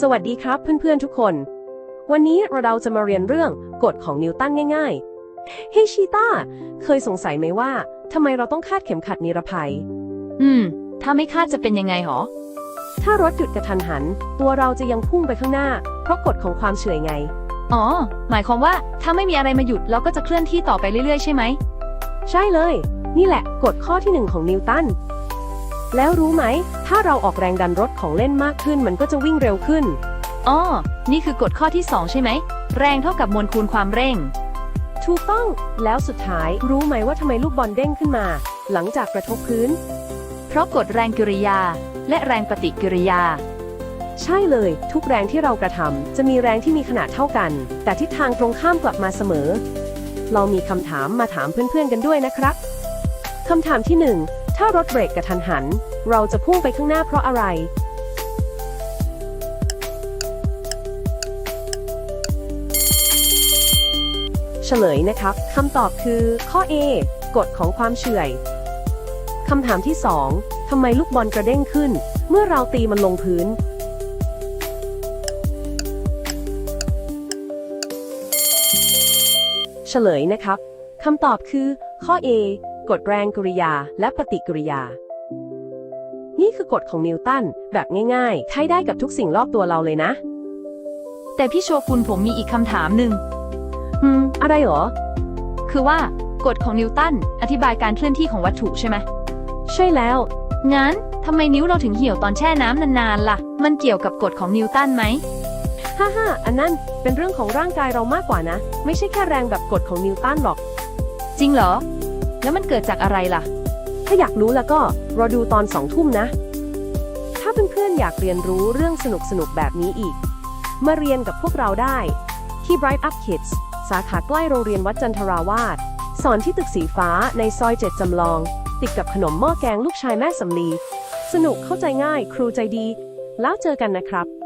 สวัสดีครับเพื่อนๆทุกคน วันนี้เราจะมาเรียนเรื่องกฎของนิวตันง่ายๆ เฮ้ยชีต้าเคยสงสัยไหมว่าทำไมเราต้องคาดเข็มขัดนิรภัย อืม ถ้าไม่คาดจะเป็นยังไงหรอ ถ้ารถหยุดกระทันหัน ตัวเราจะยังพุ่งไปข้างหน้า เพราะกฎของความเฉื่อยไง อ๋อ หมายความว่าถ้าไม่มีอะไรมาหยุดเราก็จะเคลื่อนที่ต่อไปเรื่อยๆ ใช่ไหม ใช่เลย นี่แหละกฎข้อที่หนึ่งของนิวตัน แล้วรู้ไหม ถ้าเราออกแรงดันรถของเล่นมากขึ้นมันก็จะวิ่งเร็วขึ้น อ๋อ นี่คือกฎข้อที่สองใช่ไหม แรงเท่ากับมวลคูณความเร่ง ถูกต้อง แล้วสุดท้ายรู้ไหมว่าทำไมลูกบอลเด้งขึ้นมา หลังจากกระทบพื้น เพราะกฎแรงกิริยา และแรงปฏิกิริยา ใช่เลย ทุกแรงที่เรากระทำจะมีแรงที่มีขนาดเท่ากัน แต่ทิศทางตรงข้ามกลับมาเสมอ เรามีคำถามมาถามเพื่อนๆกันด้วยนะครับคำถามที่หนึ่ง ถ้ารถเบรกกระทันหัน เราจะพุ่งไปข้างหน้าเพราะอะไร เฉลยนะครับคำตอบคือ ข้อ A กฎของความเฉื่อยคำถามที่ 2 ทำไมลูกบอลกระเด้งขึ้น เมื่อเราตีมันลงพื้น เฉลยนะครับคำตอบคือ ข้อ A กฎแรงกริยาและปฏิกิริยา นี่คือกฎของนิวตันแบบง่ายๆ ใช้ได้กับทุกสิ่งรอบตัวเราเลยนะ แต่พี่โชกุนผมมีอีกคำถามหนึ่งอืม อะไรเหรอ คือว่ากฎของนิวตันอธิบายการเคลื่อนที่ของวัตถุใช่ไหม ใช่แล้ว งั้นทำไมนิ้วเราถึงเหี่ยวตอนแช่น้ำนานๆ ล่ะ มันเกี่ยวกับกฎของนิวตันไหมฮ่าฮ่าอันนั้นเป็นเรื่องของร่างกายเรามากกว่านะ ไม่ใช่แค่แรงแบบกฎของนิวตันหรอก จริงเหรอ แล้วมันเกิดจากอะไรล่ะ ถ้าอยากรู้แล้วก็รอดูตอนสองทุ่มนะ ถ้าเพื่อนๆอยากเรียนรู้เรื่องสนุกๆแบบนี้อีก มาเรียนกับพวกเราได้ ที่ Bright Up Kids สาขาใกล้โรงเรียนวัดจันทราวาสสอนที่ตึกสีฟ้าในซอยเจ็ดจำลอง ติดกับขนมหม้อแกงลูกชายแม่สำลี สนุกเข้าใจง่าย ครูใจดี แล้วเจอกันนะครับ